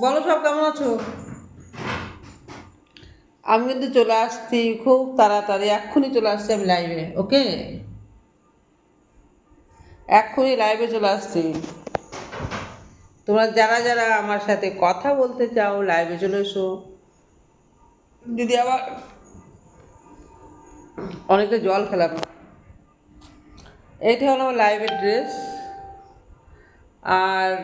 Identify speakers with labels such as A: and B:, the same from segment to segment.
A: বলো সব কেমন আছো? আমি কিন্তু চলে আসছি, খুব তাড়াতাড়ি, এক্ষুনি চলে আসছি আমি লাইভে ওকে এক্ষুনি লাইভে চলে আসছি। তোমরা যারা যারা আমার সাথে কথা বলতে চাও লাইভে চলে এসো। যদি আবার অনেকটা জল খেলাম। এইটা হলো আমার লাইভের ড্রেস আর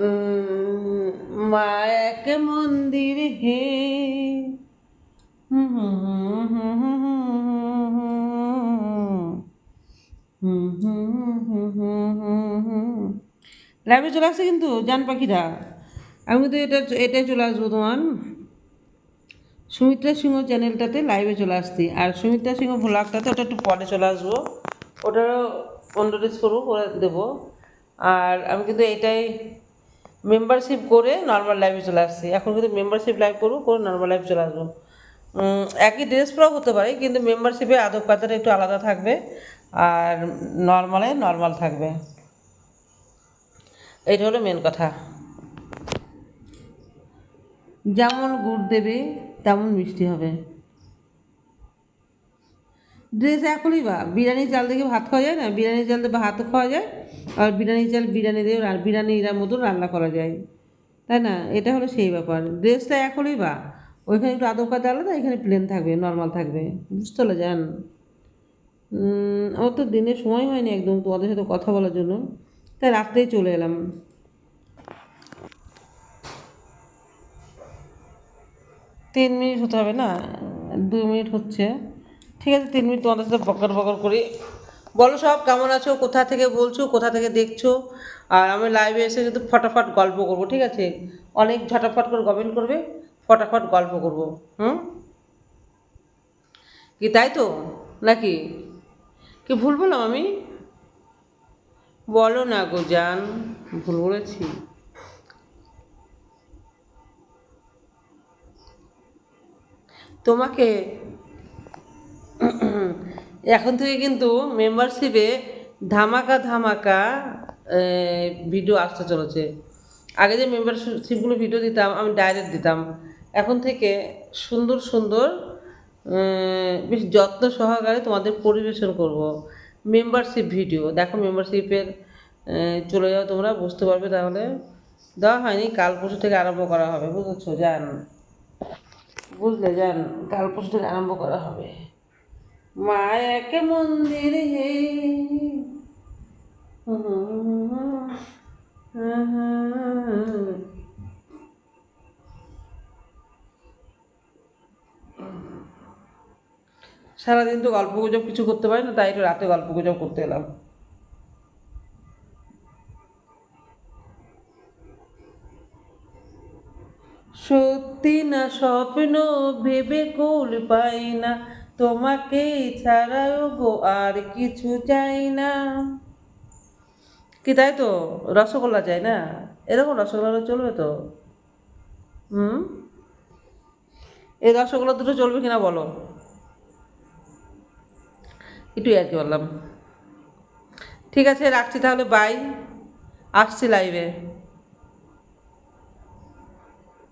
A: উম, মায়াক মন্দির হে লাইভে চলে আসছে কিন্তু জান পাখিরা আমি কিন্তু এটা এটাই চলে আসব তোমার সুমিত্রা সিংহ চ্যানেলটাতে লাইভে চলে আসছি আর সুমিত্রা সিংহ ভ্লগটাতে ওটা একটু পরে চলে আসব ওটারও অন্য ড্রেস করব করে দেবো আর আমি কিন্তু এটাই মেম্বারশিপ করে নর্মাল লাইভে চলে আসছি। এখন কিন্তু মেম্বারশিপ লাইভ করব, করে নর্মাল লাইভ চলে আসব। একই ড্রেস পরাও হতে পারে, কিন্তু মেম্বারশিপে আদব কাতারে একটু আলাদা থাকবে আর নর্মালে নর্মাল থাকবে। এইটা হলো মেন কথা। যেমন গুড় দেবে, তেমন মিষ্টি হবে। ড্রেস এখনই বা বিরিয়ানি চাল দেখে ভাত খাওয়া যায় না? বিরিয়ানি চাল দিয়ে ভাত খাওয়া যায় আর বিরিয়ানি চাল বিরিয়ানি দিয়ে রা- বিরিয়ানির মতো রান্না করা যায়। তাই না? এটা হলো সেই ব্যাপার। ড্রেসটা এখনই বা, ওইখানে একটু আদব কাদা আলাদা, এখানে প্লেন থাকবে নর্মাল থাকবে। বুঝতে হলো যান আমার তো দিনে সময় হয়নি একদম তোমাদের সাথে কথা বলার জন্য। তাই রাত্রেই চলে এলাম। তিন মিনিট হতে হবে না? দুই মিনিট হচ্ছে। ঠিক আছে, তিন মিনিট তোমাদের সাথে বকর বকর করি। বলো সব, কেমন আছো? কোথা থেকে বলছো? কোথা থেকে দেখছ? আর আমি লাইভে এসে কিন্তু ফটাফট গল্প করব, ঠিক আছে? অনেক ঝটাফট করে কমেন্ট করবে, ফটাফট গল্প করব, হুম? কি তাই তো? নাকি? কি ভুল বললাম আমি? বলো না গো জান, ভুল বলেছি। তোমাকে এখন থেকে কিন্তু মেম্বারশিপে ধামাকা ধামাকা ভিডিও আসতে চলেছে। আগে যে মেম্বারশিপগুলো ভিডিও দিতাম, আমি ডাইরেক্ট দিতাম। এখন থেকে সুন্দর সুন্দর বেশ যত্ন সহকারে তোমাদের পরিবেশন করব। মেম্বারশিপ ভিডিও দেখো মেম্বারশিপের চলে যাও তোমরা, বুঝতে পারবে তাহলে। দেওয়া হয়নি, কাল পরশু থেকে আরম্ভ করা হবে, বুঝেছ? জান। বুঝলে যান কাল পরশু থেকে আরম্ভ করা হবে। মায়াকে মন্দির হে? সারাদিন তো গল্প গুজব কিছু করতে পারি না, তাই একটু রাতে গল্প গুজব করতে এলাম। সত্যি না স্বপ্ন ভেবে কুল পাই না তোমাকে ছাড়াও গো আর কিছু চাই না। কি তাই তো? রসগোল্লা চাই না? এরকম রসগোল্লা চলবে তো। হুম? এই রসগোল্লা দুটো চলবে কিনা বলো? একটু আর কি বললাম। ঠিক আছে, রাখছি তাহলে বাই আসছি লাইভে